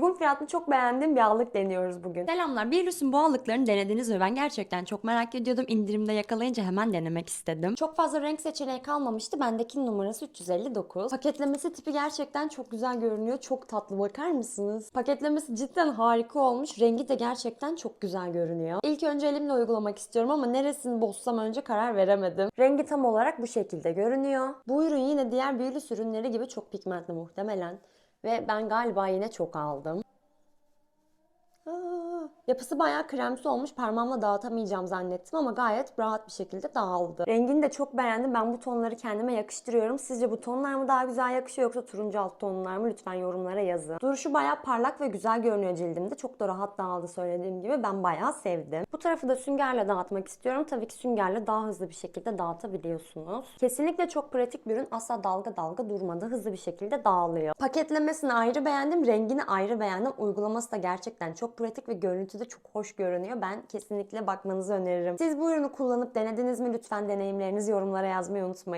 Uygun fiyatlı çok beğendiğim bir allık deniyoruz bugün. Selamlar. Birlus'un bu allıklarını denediniz ve ben gerçekten çok merak ediyordum. İndirimde yakalayınca hemen denemek istedim. Çok fazla renk seçeneği kalmamıştı. Bendeki numarası 359. Paketlemesi tipi gerçekten çok güzel görünüyor. Çok tatlı bakar mısınız? Paketlemesi cidden harika olmuş. Rengi de gerçekten çok güzel görünüyor. İlk önce elimle uygulamak istiyorum ama neresini bozsam önce karar veremedim. Rengi tam olarak bu şekilde görünüyor. Bu ürün yine diğer Beauty ürünleri gibi çok pigmentli muhtemelen. Ve ben galiba yine çok aldım. Yapısı bayağı kremsi olmuş. Parmağımla dağıtamayacağım zannettim ama gayet rahat bir şekilde dağıldı. Rengini de çok beğendim. Ben bu tonları kendime yakıştırıyorum. Sizce bu tonlar mı daha güzel yakışıyor yoksa turuncu alt tonlar mı? Lütfen yorumlara yazın. Duruşu bayağı parlak ve güzel görünüyor cildimde. Çok da rahat dağıldı söylediğim gibi. Ben bayağı sevdim. Bu tarafı da süngerle dağıtmak istiyorum. Tabii ki süngerle daha hızlı bir şekilde dağıtabiliyorsunuz. Kesinlikle çok pratik bir ürün. Asla dalga dalga durmadı. Hızlı bir şekilde dağılıyor. Paketlemesini ayrı beğendim. Rengini ayrı beğendim. Uygulaması da gerçekten çok pratik ve görüntüde çok hoş görünüyor. Ben kesinlikle bakmanızı öneririm. Siz bu ürünü kullanıp denediniz mi? Lütfen deneyimlerinizi yorumlara yazmayı unutmayın.